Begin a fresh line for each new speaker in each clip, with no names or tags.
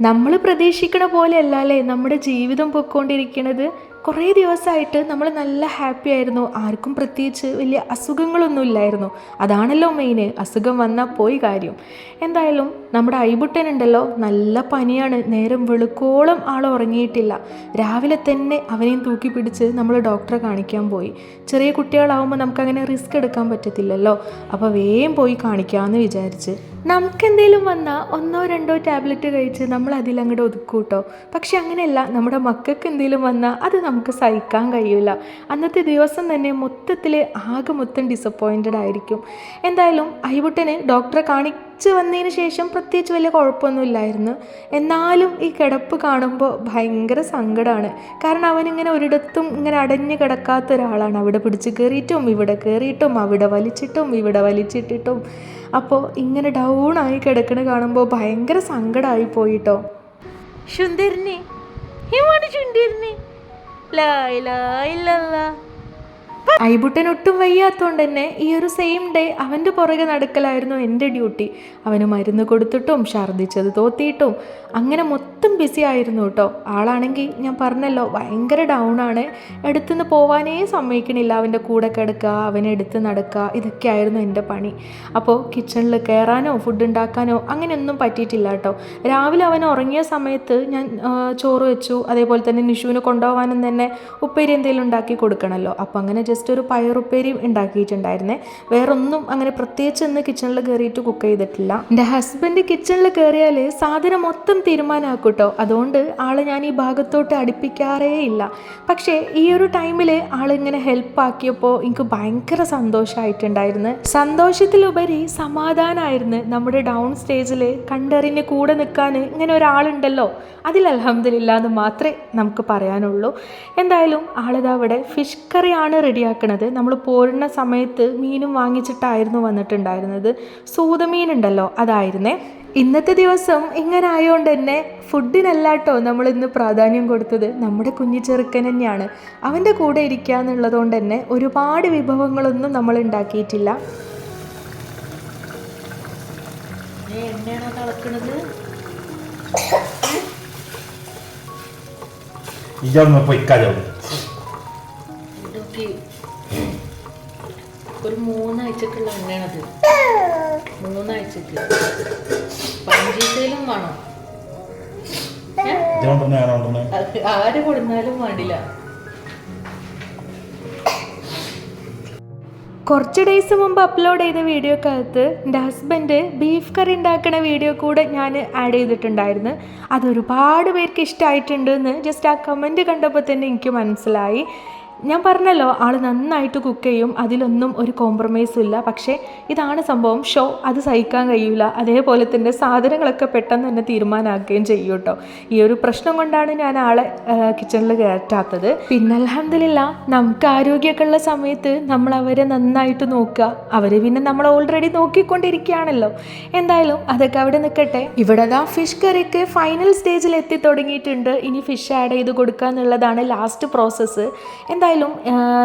നമ്മൾ പ്രതീക്ഷിക്കണ പോലെയല്ല അല്ലേ നമ്മുടെ ജീവിതം പൊയ്ക്കൊണ്ടിരിക്കുന്നത് കുറേ ദിവസമായിട്ട് നമ്മൾ നല്ല ഹാപ്പി ആയിരുന്നു. ആർക്കും പ്രത്യേകിച്ച് വലിയ അസുഖങ്ങളൊന്നും ഇല്ലായിരുന്നു. അതാണല്ലോ മെയിന് അസുഖം വന്നാൽ പോയി കാര്യം. എന്തായാലും നമ്മുടെ ഐബുട്ടൻ ഉണ്ടല്ലോ. നല്ല പനിയാണ്. നേരം വെളുക്കോളം ആൾ ഉറങ്ങിയിട്ടില്ല. രാവിലെ തന്നെ അവനെയും തൂക്കി പിടിച്ച് നമ്മൾ ഡോക്ടറെ കാണിക്കാൻ പോയി. ചെറിയ കുട്ടികളാവുമ്പോൾ നമുക്കങ്ങനെ റിസ്ക് എടുക്കാൻ പറ്റത്തില്ലല്ലോ. അപ്പോൾ വേഗം പോയി കാണിക്കാമെന്ന് വിചാരിച്ച്. നമുക്കെന്തേലും വന്നാൽ ഒന്നോ രണ്ടോ ടാബ്ലറ്റ് കഴിച്ച് നമ്മൾ അതിലങ്ങോട്ട് ഒതുക്കൂട്ടോ. കേട്ടോ പക്ഷെ അങ്ങനെയല്ല. നമ്മുടെ മക്കൾക്ക് എന്തെങ്കിലും വന്നാൽ അത് നമുക്ക് സഹിക്കാൻ കഴിയില്ല അന്നത്തെ ദിവസം തന്നെ മൊത്തത്തിൽ ആകെ മൊത്തം ഡിസപ്പോയിന്റഡ് ആയിരിക്കും. എന്തായാലും ഐബുട്ടനെ ഡോക്ടറെ കാണിച്ച് വന്നതിന് ശേഷം പ്രത്യേകിച്ച് വലിയ കുഴപ്പമൊന്നുമില്ലായിരുന്നു. എന്നാലും ഈ കിടപ്പ് കാണുമ്പോൾ ഭയങ്കര സങ്കടമാണ് കാരണം അവനിങ്ങനെ ഒരിടത്തും ഇങ്ങനെ അടഞ്ഞു കിടക്കാത്ത ഒരാളാണ്. അവിടെ പിടിച്ച് കയറിയിട്ടും ഇവിടെ കയറിയിട്ടും അവിടെ വലിച്ചിട്ടും ഇവിടെ വലിച്ചിട്ടിട്ടും. അപ്പോൾ ഇങ്ങനെ ഡൗൺ ആയി കിടക്കണ കാണുമ്പോൾ ഭയങ്കര സങ്കടമായി പോയിട്ടോ. സുന്ദരനെ ഹിമാണ് لا إله إلا الله ഐബുട്ടൻ ഒട്ടും വയ്യാത്തോണ്ട് തന്നെ ഈ ഒരു സെയിം ഡേ അവന്റെ പുറകെ നടക്കലായിരുന്നു എന്റെ ഡ്യൂട്ടി അവന് മരുന്ന് കൊടുത്തിട്ടും ഛർദ്ദിച്ചത് തോത്തിയിട്ടും അങ്ങനെ മൊത്തം ബിസി ആയിരുന്നു കേട്ടോ. ആളാണെങ്കിൽ ഞാൻ പറഞ്ഞല്ലോ ഭയങ്കര ഡൗൺ ആണ്. എടുത്തുനിന്ന് പോവാനേ സമ്മതിക്കണില്ല. അവന്റെ കൂടെ കിടക്കുക അവനെ എടുത്ത് നടക്കുക ഇതൊക്കെ ആയിരുന്നു എന്റെ പണി. അപ്പോൾ കിച്ചണിൽ കയറാനോ ഫുഡ് ഉണ്ടാക്കാനോ അങ്ങനെയൊന്നും പറ്റിയിട്ടില്ല കേട്ടോ. രാവിലെ അവൻ ഉറങ്ങിയ സമയത്ത് ഞാൻ ചോറ് വെച്ചു. അതേപോലെ തന്നെ നിഷുവിന് കൊണ്ടുപോകാനും തന്നെ ഉപ്പേരി എന്തെങ്കിലും ഉണ്ടാക്കി കൊടുക്കണമല്ലോ അപ്പോൾ അങ്ങനെ ജസ്റ്റ് ഒരു പയറുപ്പേരിയും ഉണ്ടാക്കിയിട്ടുണ്ടായിരുന്നേ. വേറൊന്നും അങ്ങനെ പ്രത്യേകിച്ച് ഇന്ന് കിച്ചണിൽ കയറിയിട്ട് കുക്ക് ചെയ്തിട്ടില്ല. എന്റെ ഹസ്ബൻഡ് കിച്ചണിൽ കയറിയാൽ സാധനം മൊത്തം തീരുമാനമാക്കൂട്ടോ അതുകൊണ്ട് ആളെ ഞാൻ ഈ ഭാഗത്തോട്ട് അടുപ്പിക്കാറേ ഇല്ല. പക്ഷേ ഈ ഒരു ടൈമിൽ ആളിങ്ങനെ ഹെൽപ്പ് ആക്കിയപ്പോൾ എനിക്ക് ഭയങ്കര സന്തോഷമായിട്ടുണ്ടായിരുന്നു സന്തോഷത്തിലുപരി സമാധാനമായിരുന്നു നമ്മുടെ ഡൗൺ സ്റ്റേജിൽ കണ്ടറിഞ്ഞ് കൂടെ നിൽക്കാൻ ഇങ്ങനെ ഒരാളുണ്ടല്ലോ. അതിൽ അലഹമില്ല എന്ന് മാത്രമേ നമുക്ക് പറയാനുള്ളൂ. എന്തായാലും ആളിതാ അവിടെ ഫിഷ് കറിയാണ് റെഡിയാക്കണത്. നമ്മൾ പോരുന്ന സമയത്ത് മീനും വാങ്ങിച്ചിട്ടായിരുന്നു വന്നിട്ടുണ്ടായിരുന്നത്. സൂതമീനുണ്ടല്ലോ അതായിരുന്നേ. ഇന്നത്തെ ദിവസം ഇങ്ങനെ ആയതുകൊണ്ട് തന്നെ ഫുഡിനല്ല കേട്ടോ നമ്മൾ ഇന്ന് പ്രാധാന്യം കൊടുത്തത്. നമ്മുടെ കുഞ്ഞു ചെറുക്കൻ തന്നെയാണ്. അവന്റെ കൂടെ ഇരിക്കുക എന്നുള്ളതുകൊണ്ട് തന്നെ ഒരുപാട് വിഭവങ്ങളൊന്നും നമ്മൾ ഉണ്ടാക്കിയിട്ടില്ല.
എണ്ണയാണോ തിളക്കണത്? വേണം? ആര് കൊടുന്നാലും വേണ്ടില്ല.
കുറച്ച് ഡേയ്സ് മുമ്പ് അപ്ലോഡ് ചെയ്ത വീഡിയോക്കകത്ത് എന്റെ ഹസ്ബൻഡ് ബീഫ് കറി ഉണ്ടാക്കുന്ന വീഡിയോ കൂടെ ഞാൻ ആഡ് ചെയ്തിട്ടുണ്ടായിരുന്നു. അതൊരുപാട് പേർക്ക് ഇഷ്ടമായിട്ടുണ്ട് എന്ന് ജസ്റ്റ് ആ കമന്റ് കണ്ടപ്പോൾ തന്നെ എനിക്ക് മനസ്സിലായി. ഞാൻ പറഞ്ഞല്ലോ ആൾ നന്നായിട്ട് കുക്ക് ചെയ്യും അതിലൊന്നും ഒരു കോംപ്രമൈസും ഇല്ല. പക്ഷേ ഇതാണ് സംഭവം. ഷോ അത് സഹിക്കാൻ കഴിയില്ല അതേപോലെ തന്നെ സാധനങ്ങളൊക്കെ പെട്ടെന്ന് തന്നെ തീരുമാനമാക്കുകയും ചെയ്യും കേട്ടോ. ഈ ഒരു പ്രശ്നം കൊണ്ടാണ് ഞാൻ ആളെ കിച്ചണിൽ കയറ്റാത്തത്. പിന്നെ അലഹമില്ല നമുക്ക് ആരോഗ്യമൊക്കെ ഉള്ള സമയത്ത് നമ്മൾ അവരെ നന്നായിട്ട് നോക്കുക. അവർ പിന്നെ നമ്മൾ ഓൾറെഡി നോക്കിക്കൊണ്ടിരിക്കുകയാണല്ലോ. എന്തായാലും അതൊക്കെ അവിടെ നിൽക്കട്ടെ. ഇവിടെ ദാ ഫിഷ് കറിക്ക് ഫൈനൽ സ്റ്റേജിൽ എത്തി തുടങ്ങിയിട്ടുണ്ട്. ഇനി ഫിഷ് ആഡ് ചെയ്ത് കൊടുക്കുക എന്നുള്ളതാണ് ലാസ്റ്റ് പ്രോസസ്സ് എന്തായാലും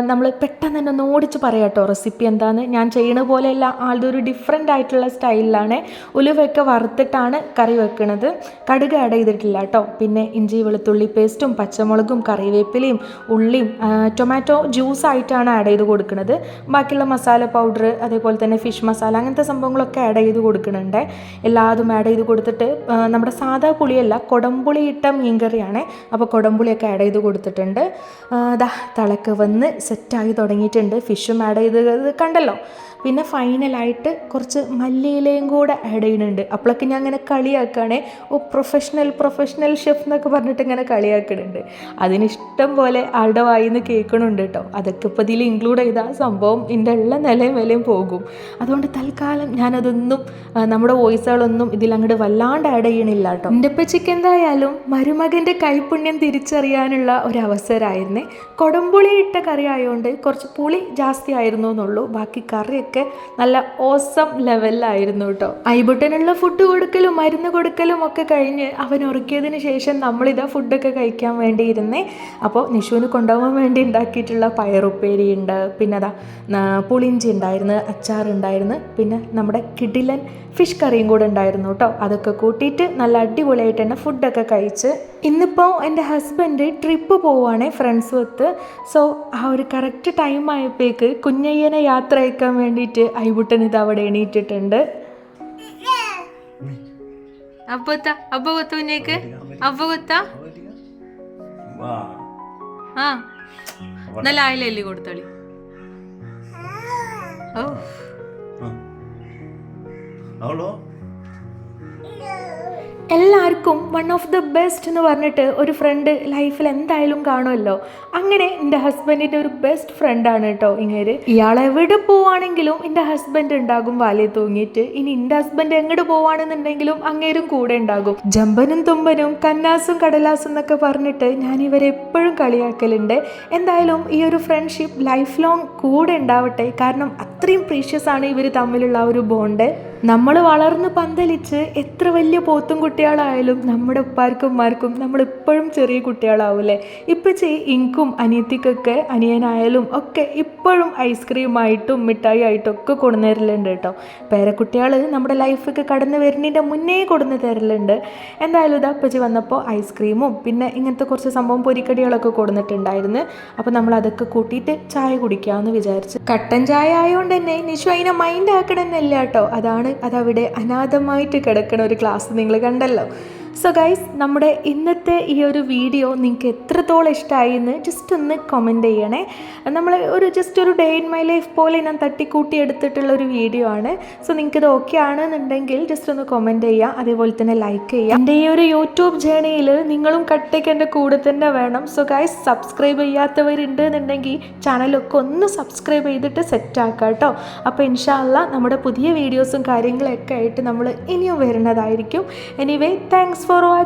നമ്മൾ പെട്ടെന്ന് തന്നെ ഒന്ന് ഓടിച്ച് പറയാം കേട്ടോ റെസിപ്പി എന്താന്ന്. ഞാൻ ചെയ്യണ പോലെയല്ല ആളുടെ ഒരു ഡിഫറെന്റ് ആയിട്ടുള്ള സ്റ്റൈലിലാണ് ഉലുവയൊക്കെ വറുത്തിട്ടാണ് കറി വെക്കുന്നത് കടുക് ആഡ് ചെയ്തിട്ടില്ല കേട്ടോ പിന്നെ ഇഞ്ചി വെളുത്തുള്ളി പേസ്റ്റും പച്ചമുളകും കറിവേപ്പിലയും ഉള്ളിയും ടൊമാറ്റോ ജ്യൂസ് ആയിട്ടാണ് ആഡ് ചെയ്ത് കൊടുക്കുന്നത് ബാക്കിയുള്ള മസാല പൗഡർ അതേപോലെ തന്നെ ഫിഷ് മസാല അങ്ങനത്തെ സംഭവങ്ങളൊക്കെ ആഡ് ചെയ്ത് കൊടുക്കുന്നുണ്ട് എല്ലാതും ആഡ് ചെയ്ത് കൊടുത്തിട്ട് നമ്മുടെ സാധാ പുളിയല്ല കൊടംപുളി ഇട്ട മീൻകറിയാണ്. അപ്പോൾ കൊടംപുളിയൊക്കെ ആഡ് ചെയ്ത് കൊടുത്തിട്ടുണ്ട്. ദാ തിളക്ക് വന്ന് സെറ്റായി തുടങ്ങിയിട്ടുണ്ട്. ഫിഷും ആഡ് ചെയ്ത് കണ്ടല്ലോ. പിന്നെ ഫൈനലായിട്ട് കുറച്ച് മല്ലിയിലയും കൂടെ ആഡ് ചെയ്യുന്നുണ്ട്. അപ്പോഴൊക്കെ ഞാൻ അങ്ങനെ കളിയാക്കുകയാണേ. ഓ പ്രൊഫഷണൽ പ്രൊഫഷണൽ ഷെഫ് എന്നൊക്കെ പറഞ്ഞിട്ട് ഇങ്ങനെ കളിയാക്കുന്നുണ്ട്. അതിനിഷ്ടം പോലെ ആളുടെ വായിൽ നിന്ന് കേൾക്കണുണ്ട് കേട്ടോ. അതൊക്കെ ഇപ്പോൾ ഇതിൽ ഇൻക്ലൂഡ് ചെയ്ത സംഭവം എന്റെ എല്ലാ നിലയും വിലയും പോകും. അതുകൊണ്ട് തൽക്കാലം ഞാനതൊന്നും നമ്മുടെ വോയിസുകളൊന്നും ഇതിൽ അങ്ങോട്ട് വല്ലാണ്ട് ആഡ് ചെയ്യണില്ല കേട്ടോ. എന്റെ പച്ചയ്ക്ക് എന്തായാലും മരുമകന്റെ കൈപുണ്യം തിരിച്ചറിയാനുള്ള ഒരു അവസരമായിരുന്നേ കൊടംപുളി ഇട്ട കറി ആയതുകൊണ്ട് കുറച്ച് പുളി ജാസ്തി ആയിരുന്നു എന്നുള്ളൂ. ബാക്കി കറിയൊക്കെ നല്ല ഓസം ലെവലിലായിരുന്നു കേട്ടോ ഐബുട്ടനുള്ള ഫുഡ് കൊടുക്കലും മരുന്ന് കൊടുക്കലും ഒക്കെ കഴിഞ്ഞ് അവൻ ഉറക്കിയതിന് ശേഷം നമ്മളിതാ ഫുഡൊക്കെ കഴിക്കാൻ വേണ്ടിയിരുന്നേ അപ്പോൾ നിഷുവിന് കൊണ്ടുപോകാൻ വേണ്ടി ഉണ്ടാക്കിയിട്ടുള്ള പയറുപ്പേരി ഉണ്ട് പിന്നെ അതാ പുളിഞ്ചി ഉണ്ടായിരുന്നു അച്ചാറുണ്ടായിരുന്നു പിന്നെ നമ്മുടെ കിടിലൻ ഫിഷ് കറിയും കൂടെ ഉണ്ടായിരുന്നു കേട്ടോ അതൊക്കെ കൂട്ടിയിട്ട് നല്ല അടിപൊളിയായിട്ട് തന്നെ ഫുഡൊക്കെ കഴിച്ച്. ഇന്നിപ്പോൾ എന്റെ ഹസ്ബൻഡ് ട്രിപ്പ് പോവുകയാണെ ഫ്രണ്ട്സ് ഒത്ത് സോ ആ ഒരു കറക്റ്റ് ടൈം ആയപ്പോഴേക്ക് കുഞ്ഞയ്യനെ യാത്ര അയക്കാൻ വേണ്ടിയിട്ട് ഐബുട്ടൻ ഇത് അവിടെ എണീറ്റിട്ടുണ്ട്. അപ്പത്ത അപ്പ കൊത്ത കുഞ്ഞേക്ക് അപ്പ കൊത്ത? ആ. നല്ല ആയില്ലേ കൊടുത്തോളി? ഓ
അവളോ?
എല്ലാവർക്കും വൺ ഓഫ് ദ ബെസ്റ്റ് എന്ന് പറഞ്ഞിട്ട് ഒരു ഫ്രണ്ട് ലൈഫിൽ എന്തായാലും കാണുമല്ലോ. അങ്ങനെ എന്റെ ഹസ്ബൻഡിന്റെ ഒരു ബെസ്റ്റ് ഫ്രണ്ടാണ് കേട്ടോ ഇങ്ങനെ ഇയാൾ എവിടെ പോവാണെങ്കിലും എന്റെ ഹസ്ബൻഡ് ഉണ്ടാകും വാലേ തൂങ്ങിയിട്ട്. ഇനി എന്റെ ഹസ്ബൻഡ് എങ്ങോട്ട് പോവാണെന്നുണ്ടെങ്കിലും അങ്ങേരും കൂടെ ഉണ്ടാകും. ജമ്പനും തുമ്പനും കന്നാസും കടലാസും എന്നൊക്കെ പറഞ്ഞിട്ട് ഞാൻ ഇവരെ എപ്പോഴും കളിയാക്കലുണ്ട്. എന്തായാലും ഈ ഒരു ഫ്രണ്ട്ഷിപ്പ് ലൈഫ് ലോങ് കൂടെ ഉണ്ടാവട്ടെ. കാരണം അത്രയും പ്രീഷ്യസ് ആണ് ഇവർ തമ്മിലുള്ള ആ ഒരു ബോണ്ട് നമ്മൾ വളർന്ന് പന്തലിച്ച് എത്ര വലിയ പോത്തും കുട്ടികളായാലും നമ്മുടെ ഉപ്പാർക്കും ഉമ്മാർക്കും നമ്മളിപ്പോഴും ചെറിയ കുട്ടികളാവൂലേ ഇപ്പച്ചി ഇൻക്കും അനിയത്തിക്കൊക്കെ അനിയനായാലും ഒക്കെ ഇപ്പോഴും ഐസ്ക്രീമായിട്ടും മിഠായി ആയിട്ടും ഒക്കെ കൊണ്ടുതരലുണ്ട് തരലുണ്ട് കേട്ടോ. പേരക്കുട്ടികൾ നമ്മുടെ ലൈഫൊക്കെ കടന്നു വരുന്നതിന്റെ മുന്നേ കൊടുന്ന് തരലുണ്ട്. എന്തായാലും ഇതാ അപ്പച്ചി വന്നപ്പോൾ ഐസ്ക്രീമും പിന്നെ ഇങ്ങനത്തെ കുറച്ച് സംഭവം പൊരിക്കടികളൊക്കെ കൊടുത്തിട്ടുണ്ടായിരുന്നു അപ്പോൾ നമ്മൾ അതൊക്കെ കൂട്ടിയിട്ട് ചായ കുടിക്കാമെന്ന് വിചാരിച്ചു. കട്ടൻ ചായ ആയതുകൊണ്ട് തന്നെ നിഷു അതിനെ മൈൻഡ് ആക്കണമെന്നല്ല കേട്ടോ. അതാണ് അതവിടെ അനാഥമായിട്ട് കിടക്കുന്ന ഒരു ക്ലാസ് നിങ്ങൾ കണ്ടല്ലോ. സോ ഗൈസ് നമ്മുടെ ഇന്നത്തെ ഈ ഒരു വീഡിയോ നിങ്ങൾക്ക് എത്രത്തോളം ഇഷ്ടമായി എന്ന് ജസ്റ്റ് ഒന്ന് കമന്റ് ചെയ്യണേ. നമ്മൾ ഒരു ജസ്റ്റ് ഒരു ഡേ ഇൻ മൈ ലൈഫ് പോലെ ഞാൻ തട്ടിക്കൂട്ടി എടുത്തിട്ടുള്ള ഒരു വീഡിയോ ആണ്. സോ നിങ്ങൾക്ക് ഇത് ഓക്കെ ആണെന്നുണ്ടെങ്കിൽ ജസ്റ്റ് ഒന്ന് കമന്റ് ചെയ്യുക അതേപോലെ തന്നെ ലൈക്ക് ചെയ്യുക എന്റെ ഈ ഒരു യൂട്യൂബ് ജേണിയിൽ നിങ്ങളും കട്ടയ്ക്ക് എന്റെ കൂടെ തന്നെ വേണം. സോ ഗൈസ് സബ്സ്ക്രൈബ് ചെയ്യാത്തവരുണ്ട് എന്നുണ്ടെങ്കിൽ ചാനലൊക്കെ ഒന്ന് സബ്സ്ക്രൈബ് ചെയ്തിട്ട് സെറ്റ് ആക്കാം കേട്ടോ അപ്പോൾ ഇൻഷാല്ല നമ്മുടെ പുതിയ വീഡിയോസും കാര്യങ്ങളൊക്കെ ആയിട്ട് നമ്മൾ ഇനിയും വരുന്നതായിരിക്കും. Anyway thanks transformou a